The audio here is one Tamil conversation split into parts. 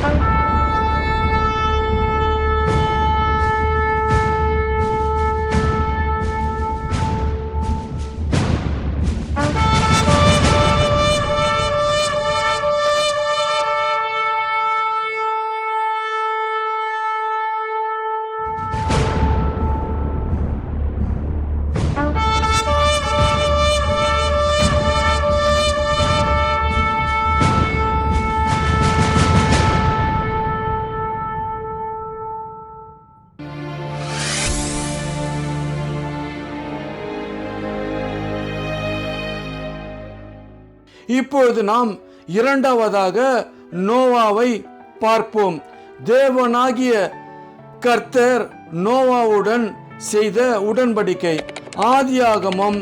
Bye. இப்பொழுது நாம் இரண்டாவதாக நோவாவை பார்ப்போம். தேவனாகிய கர்த்தர் நோவாவுடன் செய்த உடன்படிக்கை. ஆதியாகமம்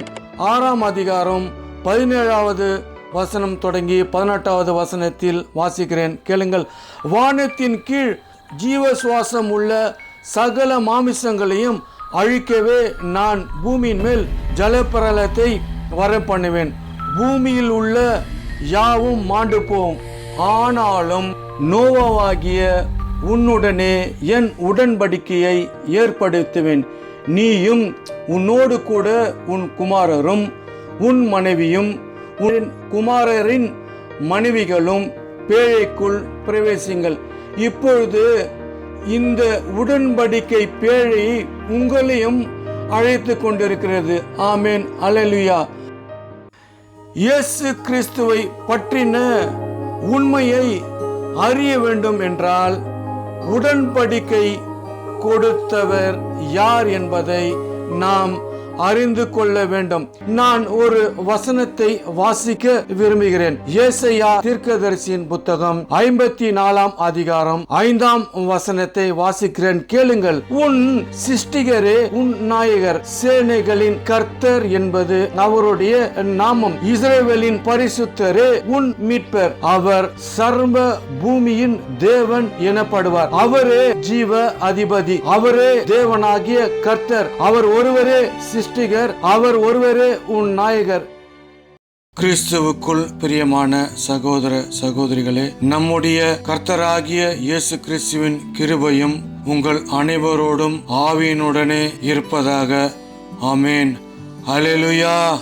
ஆறாம் அதிகாரம் பதினேழாவது வசனம் தொடங்கி பதினெட்டாவது வசனத்தில் வாசிக்கிறேன். கேளுங்கள். வானத்தின் கீழ் ஜீவ சுவாசம் உள்ள சகல மாமிசங்களையும் அழிக்கவே நான் பூமியின் மேல் ஜலப்பிரலத்தை வர பண்ணுவேன் பூமியில் உள்ள யாவும் மாண்டு போம் ஆனாலும் நோவாவாகிய உன்னுடனே என் உடன்படிக்கையை ஏற்படுத்துவேன். நீயும் உன்னோடு கூட உன் குமாரரும் உன் மனைவியும் உன் குமாரரின் மனைவிகளும் பேழைக்குள் பிரவேசிங்கள். இப்பொழுது இந்த உடன்படிக்கை பேழை உங்களையும் அழைத்து கொண்டிருக்கிறது. ஆமேன். அலலுயா இயேசு கிறிஸ்துவை பற்றின உண்மையை அறிய வேண்டும் என்றால் உடன்படிக்கை கொடுத்தவர் யார் என்பதை நாம் அறிந்து கொள்ள வேண்டும். நான் ஒரு வசனத்தை வாசிக்க விரும்புகிறேன். ஏசையா தீர்க்கதரிசியின் புத்தகம் ஐம்பத்தி நாலாம் அதிகாரம் ஐந்தாம் வசனத்தை வாசிக்கிறேன். கேளுங்கள். உன் சிஷ்டிகரே உன் நாயகர் சேனைகளின் கர்த்தர் என்பது அவருடைய நாமம். இஸ்ரேவேலின் பரிசுத்தரே உன் மீட்பர். அவர் சர்வ பூமியின் தேவன் எனப்படுவார். அவரே ஜீவ அதிபதி. அவரே தேவனாகிய கர்த்தர். அவர் ஒருவரே சிருஷ்டிகர் அவர் ஒருவரே உன் நாயகர். கிறிஸ்துவுக்குள் பிரியமான சகோதர சகோதரிகளே நம்முடைய கர்த்தராகிய இயேசு கிறிஸ்துவின் கிருபையும் உங்கள் அனைவரோடும் ஆவியினுடனே இருப்பதாக. ஆமேன். அலெலுயா